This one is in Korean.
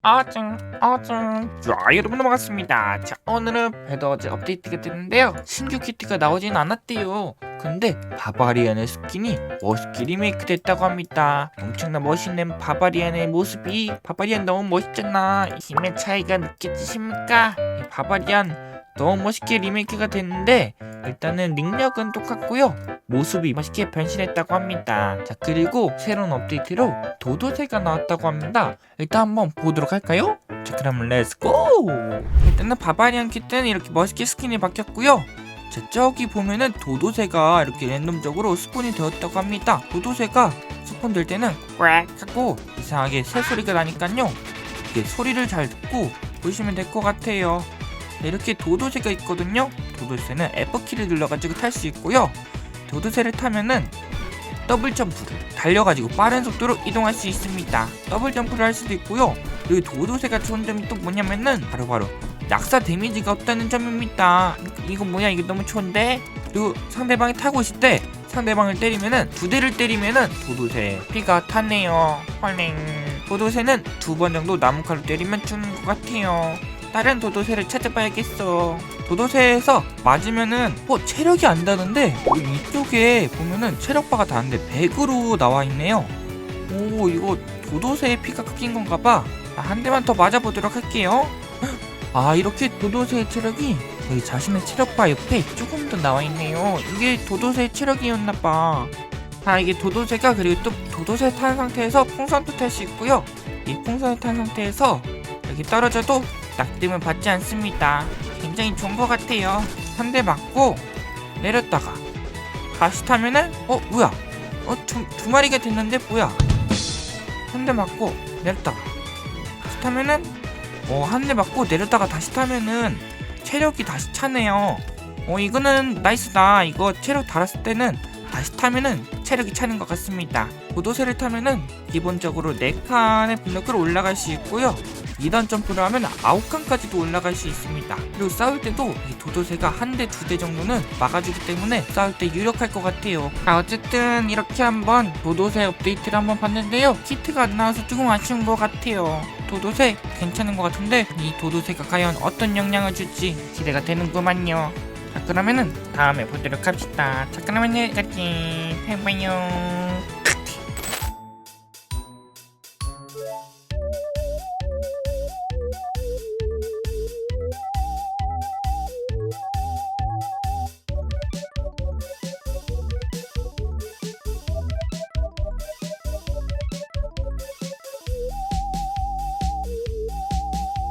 아증 아증. 자 여러분 반갑습니다. 자 오늘은 배더즈 업데이트가 됐는데요. 신규 키트가 나오진 않았대요. 근데 바바리안의 스킨이 멋있게 리메이크 됐다고 합니다. 엄청나 멋있는 바바리안의 모습이 바바리안 너무 멋있잖아. 힘의 차이가 느껴지십니까? 이 바바리안 너무 멋있게 리메이크가 됐는데 일단은 능력은 똑같고요. 모습이 멋있게 변신했다고 합니다. 자 그리고 새로운 업데이트로 도도새가 나왔다고 합니다. 일단 한번 보도록 할까요? 자 그럼 렛츠고! 일단은 바바리안 키트는 이렇게 멋있게 스킨이 바뀌었고요. 자 저기 보면은 도도새가 이렇게 랜덤적으로 스폰이 되었다고 합니다. 도도새가 스폰 될 때는 꽉 하고 이상하게 새 소리가 나니까요. 이렇게 소리를 잘 듣고 보시면 될 것 같아요. 자, 이렇게 도도새가 있거든요 도도새는 F키를 눌러가지고 탈 수 있고요 도도새를 타면은 더블 점프를 달려가지고 빠른 속도로 이동할 수 있습니다. 더블 점프를 할 수도 있고요. 그리고 도도새가 좋은 점이 또 뭐냐면은 바로 바로 낙사 데미지가 없다는 점입니다. 이거 뭐야? 이게 너무 좋은데? 그리고 상대방이 타고 있을 때 상대방을 때리면은 두 대를 때리면은 도도새 피가 타네요. 헐랭. 도도새는 두 번 정도 나무칼로 때리면 죽는 것 같아요. 다른 도도새를 찾아봐야겠어. 도도새에서 맞으면은 어 체력이 안 다는데 여기 이쪽에 보면은 체력바가 다는데 100으로 나와 있네요. 오 이거 도도새의 피가 깎인 건가봐. 아, 한 대만 더 맞아보도록 할게요. 아 이렇게 도도새의 체력이 여기 자신의 체력바 옆에 조금 더 나와 있네요. 이게 도도새의 체력이었나 봐. 아 이게 도도새가 그리고 또 도도새 탄 상태에서 풍선도 탈 수 있고요. 이 풍선을 탄 상태에서 여기 떨어져도 낙dem을 받지 않습니다. 굉장히 좋은 것 같아요. 한대 맞고 내렸다가 다시 타면은 어 뭐야? 어 두 두 마리가 됐는데 뭐야? 한대 맞고 내렸다가 다시 타면은 어한 대 맞고 내렸다가 다시 타면은 체력이 다시 차네요. 어 이거는 나이스다. 이거 체력 달았을 때는 다시 타면은 체력이 차는 것 같습니다. 고도새를 타면은 기본적으로 4칸의 블록으로 올라갈 수 있고요. 2단 점프를 하면 9칸까지도 올라갈 수 있습니다. 그리고 싸울 때도 이 도도새가 한 대, 두 대 정도는 막아주기 때문에 싸울 때 유력할 것 같아요. 아, 어쨌든 이렇게 한번 도도새 업데이트를 한번 봤는데요. 키트가 안 나와서 조금 아쉬운 것 같아요. 도도새 괜찮은 것 같은데 이 도도새가 과연 어떤 영향을 줄지 기대가 되는구만요. 자 그러면은 다음에 보도록 합시다. 자 그러면 여기까지. 해봐요.